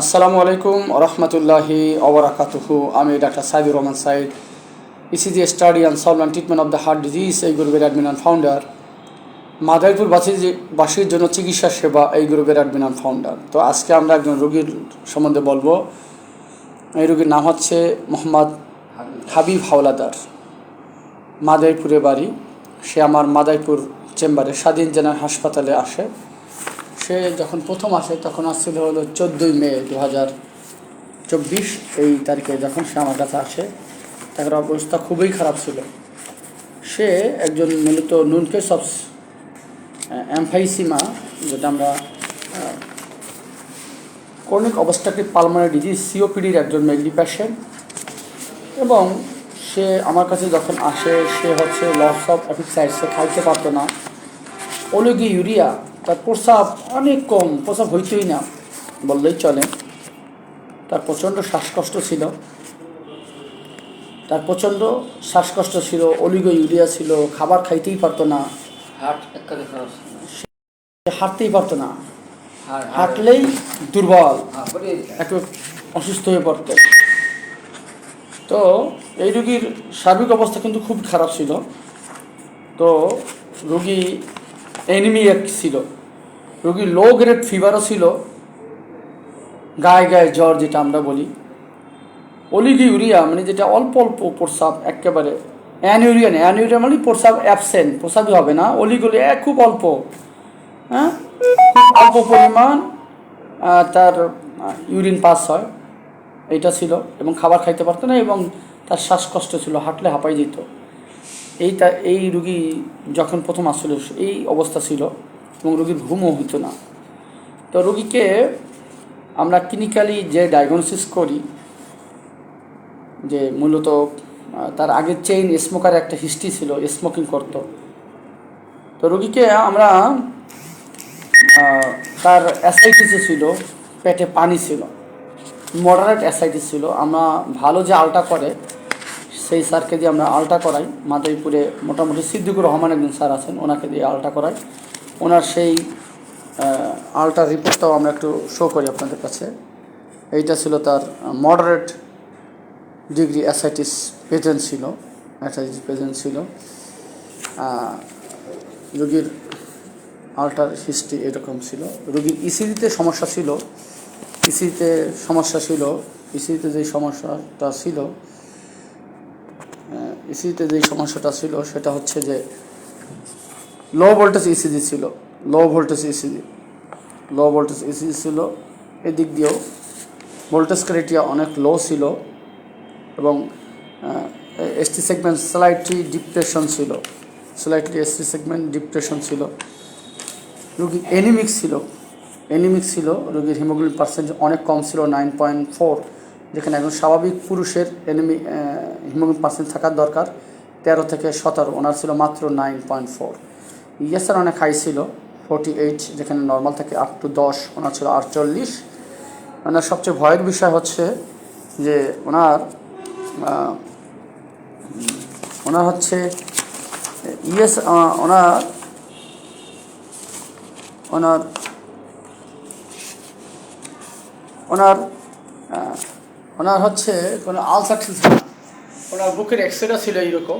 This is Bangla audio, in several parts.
আসসালামু আলাইকুম রহমতুল্লাহি অবরাকাতুহু। আমি doctor Saidur Rahman Saeed ECG study and solve and treatment of the heart disease এই গ্রুপের অ্যাডমিন অ্যান্ড ফাউন্ডার মাদারীপুর বাসীর জন্য চিকিৎসা সেবা, এই গ্রুপের অ্যাডমিন অ্যান্ড ফাউন্ডার তো আজকে আমরা একজন রোগীর সম্বন্ধে বলব। এই রোগীর নাম হচ্ছে মোহাম্মদ হাবিব হাওলাদার। মাদারীপুরে বাড়ি। সে আমার মাদারীপুর চেম্বারে স্বাধীন জেনার হাসপাতালে আসে। সে যখন প্রথম আসে, তখন আসছিল হলো চোদ্দোই মে দু হাজার চব্বিশ, এই তারিখে যখন সে আমার কাছে আসে, তার অবস্থা খুবই খারাপ ছিল। সে একজন মূলত নুনকে সব অ্যাম্ফাইসিমা, যেটা আমরা ক্রনিক অবস্ট্রাকটিভ পালমারি ডিজিজ সিওপিডির একজন মেগলি প্যাশেন্ট এবং সে আমার কাছে যখন আসে, সে হচ্ছে লস অফ অ্যাপিসাইড সে খাইতে পারতো না। ওলিগি ইউরিয়া তার প্রস্রাব অনেক কম প্রস্রাব হইতই না বললেই চলে। তার প্রচণ্ড শ্বাসকষ্ট ছিল। তার প্রচণ্ড শ্বাসকষ্ট ছিল অলিগো ইউরিয়া ছিল খাবার খাইতেই পারতো না। হাঁটতেই পারতো না। হাঁটলেই দুর্বল। হাঁটলে একটু অসুস্থ হয়ে পড়তো। তো এই রুগীর সার্বিক অবস্থা কিন্তু খুব খারাপ ছিল। তো রোগী এনিমিয়াক ছিল। রোগী লো গ্রেড ফিভারও ছিল। গায়ে গায়ে জ্বর যেটা আমরা বলি। অলিগি ইউরিয়া মানে যেটা অল্প অল্প প্রস্রাব একেবারে। অ্যানিউরিয়া নেই অ্যানিউরিয়া মানে প্রস্রাব অ্যাবসেন্ট প্রস্রাবই হবে না। অলিগুলি খুব অল্প। হ্যাঁ? অল্প পরিমাণ তার ইউরিন পাস হয়। এটা ছিল। এবং খাবার খাইতে পারতো না এবং তার শ্বাসকষ্ট ছিল, হাঁটলে হাঁপাই যেত। এইটা, এই রুগী যখন প্রথম আসলে এই অবস্থা ছিল। এবং রুগীর ঘুমও হতো না। তো রুগীকে আমরা ক্লিনিক্যালি যে ডায়াগনোসিস করি, যে মূলত তার আগে চেইন স্মোকার একটা হিস্ট্রি ছিল স্মোকিং করতো। তো রুগীকে আমরা তার অ্যাসাইটিস ছিল, পেটে পানি ছিল মডারেট অ্যাসাইটিস ছিল। আমরা ভালো যে আলটা করে, সেই স্যারকে দিয়ে আমরা আলটা করাই। মাদারীপুরে মোটামুটি সিদ্দিকুর রহমান একজন স্যার আছেন, ওনাকে দিয়ে আলটা করাই। ওনার সেই আলটার রিপোর্টটাও আমরা একটু শো করি আপনাদের কাছে। এইটা ছিল তার মডারেট ডিগ্রি অ্যাসাইটিস পেজেন্ট ছিল অ্যাসাইটিস পেজেন্ট ছিল। রোগীর আল্টার হিস্ট্রি এরকম ছিল। রোগীর ইসিজিতে সমস্যা ছিল ইসিতে সমস্যা ছিল ইসিতে যেই সমস্যাটা ছিল ইসিতে যেই সমস্যাটা ছিল, সেটা হচ্ছে যে লো ভোল্টেজ ইসিজি ছিল। Low voltage ECG low voltage ECG ছিল। এদিক দিয়েও ভোল্টেজ ক্রাইটেরিয়া অনেক লো ছিল এবং এসটি সেগমেন্ট স্লাইটলি ডিপ্রেশন ছিল। স্লাইটলি এসটি সেগমেন্ট ডিপ্রেশন ছিল। রোগী এনিমিক ছিল। এনিমিক ছিল। রোগীর হিমোগ্লোবিন পার্সেন্টেজ অনেক কম ছিল নাইন পয়েন্ট ফোর যেখানে একজন স্বাভাবিক পুরুষের এনিমি হিমোগ্লোবিন পার্সেন্ট থাকার দরকার, তেরো থেকে সতেরো, ওনার ছিল মাত্র নাইন পয়েন্ট ফোর ইয়েসার অনেক হাই ছিল ফোর্টি এইট যেখানে নর্মাল থেকে আপ টু দশ, ওনার ছিল আটচল্লিশ। ওনার সবচেয়ে ভয়ের বিষয় হচ্ছে যে ওনার ওনার হচ্ছে, ইয়েস ওনার ওনার ওনার ওনার হচ্ছে কোনো আলসার ছিল ওনার বুকের এক্সরেটা ছিল এইরকম,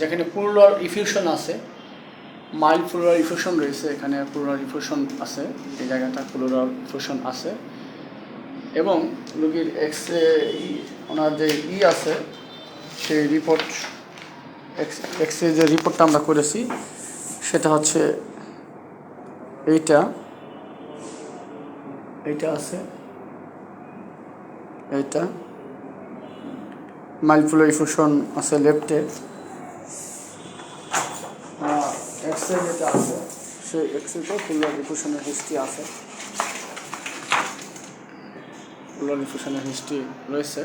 যেখানে পুরুলার ইফিউশন আছে। মাইল্ড পুরুলার ইফিউশন রয়েছে, এখানে পুরুলার ইফিউশন আছে, এই জায়গাটা পুরুলার ইফিউশন আছে। এবং রোগীর এক্স রে ওনার যে ই আছে, সেই রিপোর্ট এক্স এক্স রে যে রিপোর্টটা আমরা করেছি, সেটা হচ্ছে এইটা। এইটা আছে। এইটা। মাইল মাইলফুলো ইফুশন আছে লেফটে এক্স রে যেটা আছে সেই এক্স রেতে ফুলার ইফুশনের হিস্ট্রি আছে। ফুলার ইফুশনের হিস্ট্রি রয়েছে।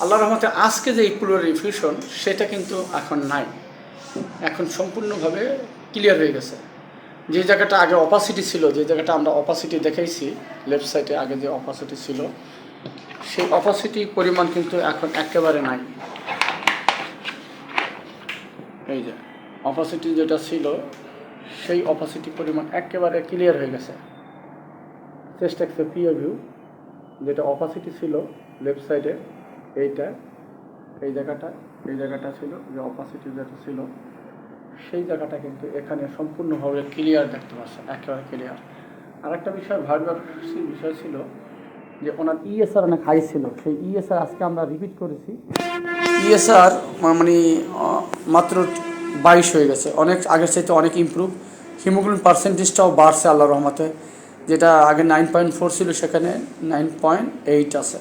আল্লাহ রহমতে আজকে যে এই ফুলার ইফিউশন সেটা কিন্তু এখন নাই। এখন সম্পূর্ণভাবে ক্লিয়ার হয়ে গেছে। যে জায়গাটা আগে অপাসিটি ছিল যে জায়গাটা আমরা অপাসিটি দেখাইছি লেফট সাইডে আগে যে অপাসিটি ছিল সেই অপাসিটি পরিমাণ কিন্তু এখন একেবারে নাই। এই যে। অপাসিটি যেটা ছিল, সেই অপাসিটি পরিমাণ একেবারে ক্লিয়ার হয়ে গেছে। চেস্ট এক্সে পিও ভিউ যেটা অপাসিটি ছিল লেফট সাইডে এইটা, এই জায়গাটা এই জায়গাটা ছিল, যে অপাসিটি যেটা ছিল, সেই জায়গাটা কিন্তু এখানে সম্পূর্ণভাবে ক্লিয়ার দেখতে পাচ্ছেন, একেবারে ক্লিয়ার আরেকটা বিষয় ভাববার বিষয় ছিল যে ওনার ইএসআর অনেক হাই ছিল, সেই ইএসআর আজকে আমরা রিপিট করেছি। ইএসআর মানে মাত্র বাইশ হয়ে গেছে। অনেক আগের চাইতে অনেক ইমপ্রুভ হিমোগ্লোবিন পার্সেন্টেজটাও বাড়ছে আল্লাহ রহমতে। যেটা আগে নাইন পয়েন্ট ফোর ছিল সেখানে নাইন পয়েন্ট এইট আছে।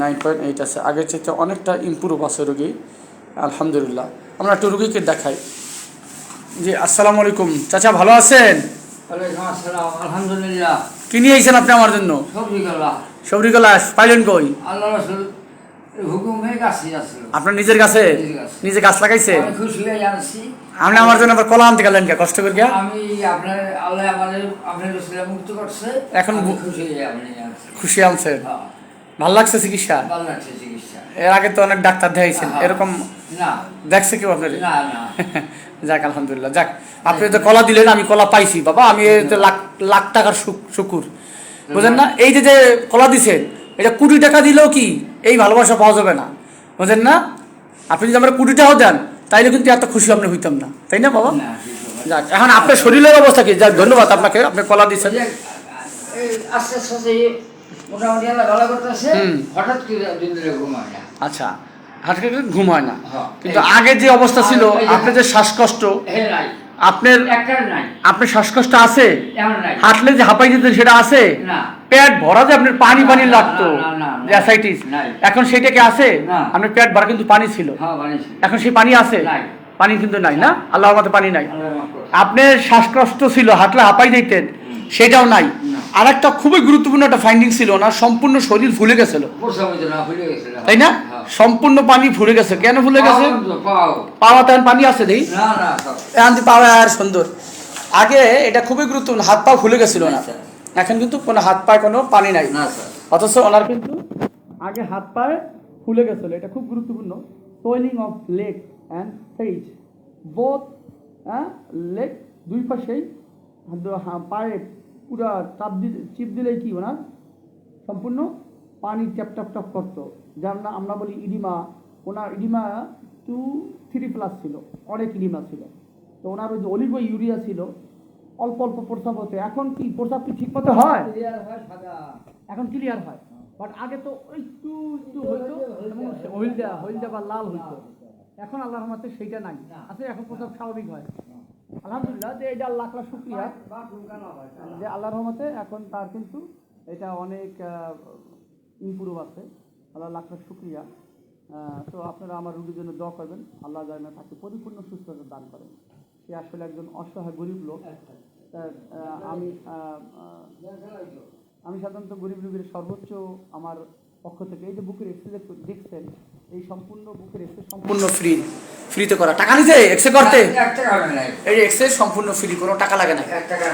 নাইন পয়েন্ট এইট আছে। আগের চাইতে অনেকটা ইমপ্রুভ আছে রুগী। আলহামদুলিল্লাহ। আমরা একটু রুগীকে দেখাই। জি আসসালামু আলাইকুম। চাচা ভালো আছেন? আলহামদুলিল্লাহ। কি নিয়ে আইছেন আপনি আমার জন্য? সবজি গেলা সবরি গলাস পাইলেন কই? আল্লাহ আপনার নিজের কাছে। নিজে গাছ লাগাইছে? আপনি আমার জন্য আবার কলা আনতে গেলেন কষ্ট করে গিয়া? আমি আপনার আল্লাহ আমাদের আপনার মুক্ত করছে। এখন খুশি আপনি খুশি আনছেন? হ্যাঁ, ভালো লাগছে চিকিৎসা? ভালো লাগছে চিকিৎসা। এর আগে তো অনেক ডাক্তার দেখাইছেন। হ্যাঁ। এরকম না। দেখছে কেউ আপনার? না না। যাক আলহামদুলিল্লাহ। যাক আপনি তো কলা দিলেন আমি কলা পাইছি বাবা। আমি লাখ লাখ টাকার শুক- শুকুর। বুঝেন না? এই যে যে কলা দিছেন এটা কোটি টাকা দিলেও কি এই ভালোবাসা পাওয়া যাবে না? বুঝেন না? আপনি যদি আমরা কোটি টাকাও দেন তাইলে কিন্তু এত খুশি আপনি হইতাম না। তাই না বাবা। যাক এখন আপনার শরীরের অবস্থা কি? যাক ধন্যবাদ আপনাকে আপনি কলা দিচ্ছেন। যে, আস্তে আস্তে মোটামুটি আল্লাহ ভালো করতেছে হঠাৎ করে দিন ধরে না। আচ্ছা ঘুম হয় না। হ্যাঁ। কিন্তু আগে যে অবস্থা ছিল আপনার যে শ্বাসকষ্ট আপনার আপনার শ্বাসকষ্ট আছে? হাঁটলে যে হাঁপাই যেতেন সেটা আছে? না। পেট ভরা যে আপনার পানি পানি লাগতো অ্যাসাইটিস এখন সেটা কি আছে? আপনার পেট ভরা কিন্তু পানি ছিল। হ্যাঁ এখন সেই পানি আছে? পানি কিন্তু নাই না? আল্লাহর মতে পানি নাই। আপনার শ্বাসকষ্ট ছিল হাঁটলে হাঁপাই দিতেন সেটাও নাই। আর একটা খুবই গুরুত্বপূর্ণ একটা ফাইন্ডিং ছিল না সম্পূর্ণ শরীর ফুলে গেছিল। তাই না? হ্যাঁ। সম্পূর্ণ পানি ফুলে গেছে। কেন ফুলে গেছে। পাওয়া। তেমন পানি আছে দেই। না, না, পাওয়া। আর সুন্দর। আগে এটা খুবই গুরুত্বপূর্ণ হাত পা ফুলে গেছিল না। আচ্ছা। এখন কিন্তু কোনো হাত পায়ে কোনো পানি নাই। না, অথচ ওনার কিন্তু আগে হাত পায়ে ফুলে গেছিল এটা খুব গুরুত্বপূর্ণ। Swelling of leg and face both হ্যাঁ লেগ দুই পাশেই পায়ে পুরা চাপ দিলে চিপ দিলেই কি ওনার? সম্পূর্ণ পানি ট্যাপ ট্যাপ ট্যাপ করতো। যার না আমরা বলি ইডিমা। ওনার ইডিমা টু থ্রি প্লাস ছিল। অনেক ইডিমা ছিল। তো ওনার ওই যে অলিভ ইউরিয়া ছিল অল্প অল্প প্রস্রাব হতো। এখন কি প্রস্রাব কি ঠিক মতো হয় এখন ক্লিয়ার হয়। বাট আগে তো একটু একটু হইতো হইলদা হইলদা বা লাল হইতো। এখন আল্লাহর রহমতে সেইটা নাই। আসলে এখন প্রস্রাব স্বাভাবিক হয়। আলহামদুলিল্লাহ যে এটা লাখ লাখ শুক্রিয়া। যে আল্লাহর রহমতে এখন তার কিন্তু এটা অনেক ইমপ্রুভ আছে। আল্লাহ লাখ লাখ শুক্রিয়া তো আপনারা আমার রুগীর জন্য দোয়া করবেন। আল্লাহ যেন তাকে পরিপূর্ণ সুস্থতা দান করেন। সে আসলে একজন অসহায় গরিব লোক। আহ, আমি আমি সাধারণত গরিব রোগীর সর্বোচ্চ আমার পক্ষ থেকে এই যে বুকের এক্সরে দেখছেন এই সম্পূর্ণ বুকের এক্সরে সম্পূর্ণ ফ্রি ফ্রিতে করা। টাকা নিতে এক্সরে করতে। এই এক্সরে সম্পূর্ণ ফ্রি কোনো টাকা লাগে না। টাকা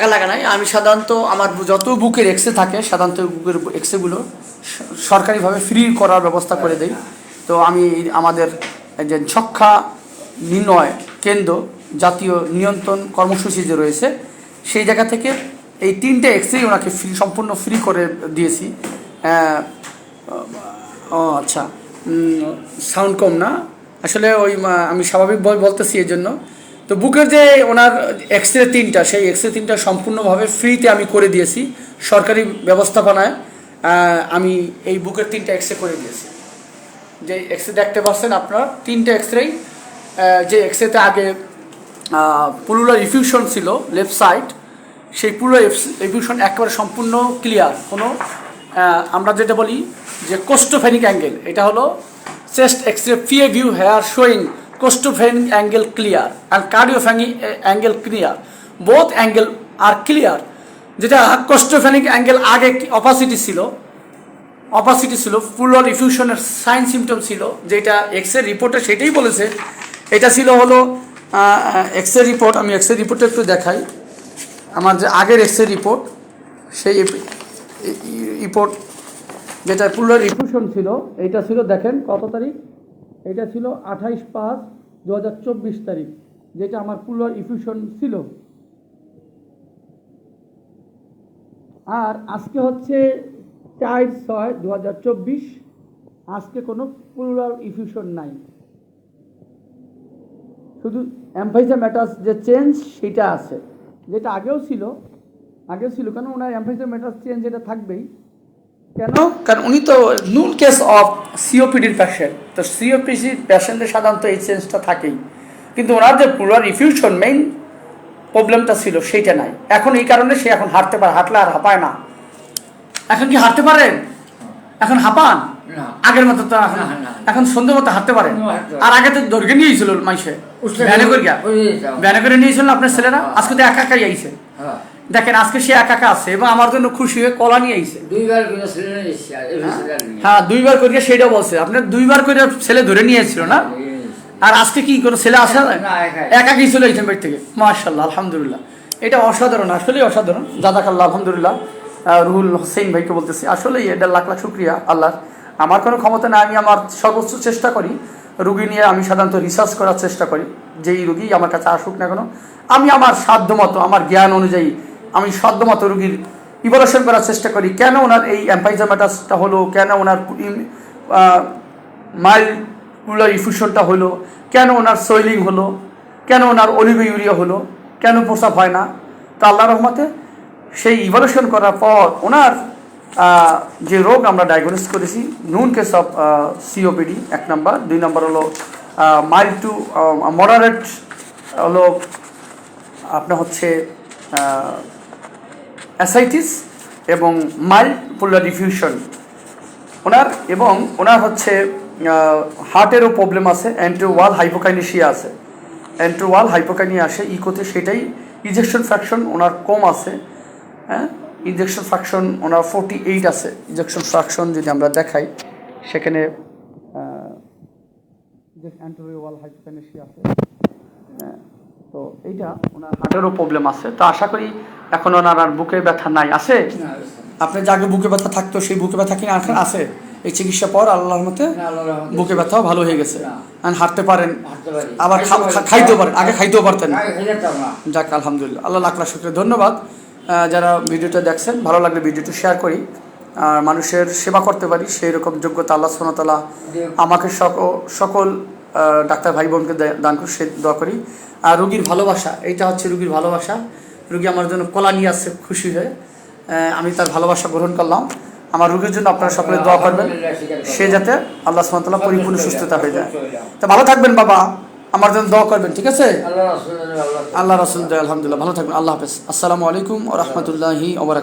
না। লাগে নাই আমি সাধারণত আমার যত বুকের এক্সরে থাকে সাধারণত বুকের এক্সরেগুলো সরকারিভাবে ফ্রি করার ব্যবস্থা করে দেই। তো আমি আমাদের যে ছক্ষা নির্ণয় কেন্দ্র জাতীয় নিয়ন্ত্রণ কর্মসূচি যে রয়েছে, সেই জায়গা থেকে এই তিনটে এক্সরে ওনাকে ফ্রি সম্পূর্ণ ফ্রি করে দিয়েছি। ও আচ্ছা। সাউন্ড কম না? আসলে ওই আমি স্বাভাবিকভাবে বলতেছি এই জন্য তো বুকের যে ওনার এক্স রে তিনটা, সেই এক্স রে তিনটা সম্পূর্ণভাবে ফ্রিতে আমি করে দিয়েছি, সরকারি ব্যবস্থাপনায়। আমি এই বুকের তিনটা এক্স রে করে দিয়েছি। যে এক্স রে দেখতে পাচ্ছেন আপনার, তিনটে এক্স রেই যে এক্স রেতে আগে পুলুলার ইফিউশন ছিল লেফট সাইড সেই পুরো ইফিউশন একেবারে সম্পূর্ণ ক্লিয়ার কোনো আমরা যেটা বলি যে কোস্টোফেনিক অ্যাঙ্গেল এটা হলো chest X ray PA view here showing costophrenic angle clear and cardiophrenic angle clear both angle are clear যেটা কোস্টোফেনিক অ্যাঙ্গেল আগে অপাসিটি ছিল অপাসিটি ছিল ফুল ইফিউশনের সাইন সিমটম ছিল, যেটা এক্স রে রিপোর্টে সেটাই বলেছে, এটা ছিল হলো এক্স রে রিপোর্ট আমি এক্স রে রিপোর্টটা একটু দেখাই। আমার যে আগের এক্স রে রিপোর্ট সেই রিপোর্ট যেটা পুলার ইফিউশন ছিল, এইটা ছিল দেখেন কত তারিখ? এটা ছিল আঠাইশ পাঁচ দু হাজার চব্বিশ তারিখ, যেটা আমার পুলার ইফিউশন ছিল। আর আজকে হচ্ছে চার ছয় দু হাজার চব্বিশ, আজকে কোনো প্লুরাল ইফিউশন নাই। শুধু অ্যাম্পাইজা ম্যাটাস যে চেঞ্জ সেটা আছে। যেটা আগেও ছিল আগেও ছিল কেন ওনার অ্যাম্পাইজা ম্যাটাস চেঞ্জ এটা থাকবেই। কেন? কারণ উনি তো নুন কেস অফ সিওপিডির প্যাশেন্ট তো সিওপিডির প্যাশেন্টের সাধারণত এই চেঞ্জটা থাকেই। কিন্তু ওনার যে প্লুরাল রিফিউশন মেইন প্রবলেমটা ছিল সেইটা নাই। এখন এই কারণে সে এখন হাঁটতে পারে হাঁটলে আর হাঁপায় না। এখন কি হাঁটতে পারেন এখন হাঁপান? আগের মতো তো এখন না, না। এখন সন্ধ্যে মতো হাঁটতে পারেন পারে। আর আগে তো দৈর্ঘ্য নিয়েছিল মাইসে। ভ্যানে করে গিয়া ওই যাও। ভ্যানে করে নিয়েছিল আপনার ছেলেরা? আজকে তো একা একাই আইছে। হ্যাঁ। দেখেন আজকে সে একা একা আছে এবং আমার জন্য খুশি হয়ে কলা নিয়ে আইছে। দুইবার করে ছেলে নেই। হ্যাঁ। দুইবার করে সেটাও বলছে। আপনার দুইবার করে ছেলে ধরে নিয়েছিল না? আর আজকে কি কোনো ছেলে আসে? একা কি চলে গেছেন বাড়ি থেকে? মার্শাল্লাহ আলহামদুলিল্লাহ। এটা অসাধারণ আসলেই অসাধারণ। জাদাকাল্লাহ আলহামদুলিল্লাহ। রুহুল হোসেন ভাইকে বলতেছি আসলেই এটা লাখ লাখ শুক্রিয়া আল্লাহ আমার কোনো ক্ষমতা না আমি আমার সর্বোচ্চ চেষ্টা করি। রুগী নিয়ে আমি সাধারণত রিসার্চ করার চেষ্টা করি। যেই রুগী আমার কাছে আসুক না কেন, আমি আমার সাধ্য মতো আমার জ্ঞান অনুযায়ী আমি সাধ্য মতো রুগীর ইভলিউশন করার চেষ্টা করি। কেন ওনার এই অ্যাম্পাইজামাটাসটা হলো? কেন ওনার মাইল পুলার ইফিউশনটা হলো? কেন ওনার সোয়েলিং হলো? কেন ওনার অলিভ ইউরিয়া হলো? কেন প্রস্রাব হয় না? তা আল্লাহ রহমতে সেই ইভলিউশন করার পর ওনার যে রোগ আমরা ডায়াগনোস করেছি নুন কেস অফ সিওপিডি এক নাম্বার। দুই নাম্বার হলো মাইল্ড টু মডারেট হলো আপনার হচ্ছে অ্যাসাইটিস এবং মাইল্ড পোলার ডিফিউশন ওনার এবং ওনার হচ্ছে হার্টেরও প্রবলেম আছে অ্যান্ট্রোওয়াল হাইপোকাইনেশিয়া আছে। অ্যান্ট্রোওয়াল হাইপোকাইনিয়া আসে ইকোতে সেটাই ইজেকশন ফ্যাকশন ওনার কম আছে হ্যাঁ? ইজেকশন ফ্রাকশন ওনার ফোর্টি এইট আছে। ইজেকশন ফ্রাকশন যদি আমরা দেখাই সেখানে হাইপোকাইনেশিয়া আছে হ্যাঁ, তো এইটা ওনার হার্টেরও প্রবলেম আছে। তো আশা করি এখন ওনার আর বুকে ব্যথা নাই। আছে? না, আপনার যে আগে বুকে ব্যথা থাকতো সেই বুকে ব্যথা কিনা এখন আছে? এই চিকিৎসা পর আল্লাহর মতে। বুকে ব্যথাও ভালো হয়ে গেছে। আর হাঁটতে পারেন। আবার খাইতেও পারেন। আগে খাইতেও পারতেন। না। যাক আলহামদুলিল্লাহ। আল্লাহ লাখ লাখ শুক্রিয়া। ধন্যবাদ। যারা ভিডিওটা দেখছেন, ভালো লাগলে ভিডিওটা শেয়ার করি। আর মানুষের সেবা করতে পারি সেই রকম যোগ্যতা আল্লাহ সোনাতলা আমাকে সকল ডাক্তার ভাই বোনকে দান করে সে দোয়া করি। আর রুগীর ভালোবাসা, এইটা হচ্ছে রুগীর ভালোবাসা। রুগী আমার জন্য কলা নিয়ে আসছে, খুশি হয়ে। আমি তার ভালোবাসা গ্রহণ করলাম। আমার রুগীর জন্য আপনারা সকলে দোয়া করবেন, সে যাতে আল্লাহ সুমতলা পরিপূর্ণ সুস্থতা হয়ে যায়। তা ভালো থাকবেন, বাবা। আমার জন্য দোয়া করবেন ঠিক আছে? আল্লাহ রাসুল আলহামদুলিল্লাহ ভালো থাকবেন আল্লাহ হাফেজ। আসসালামু আলাইকুম ও রহমতুল্লাহি আল্লাহ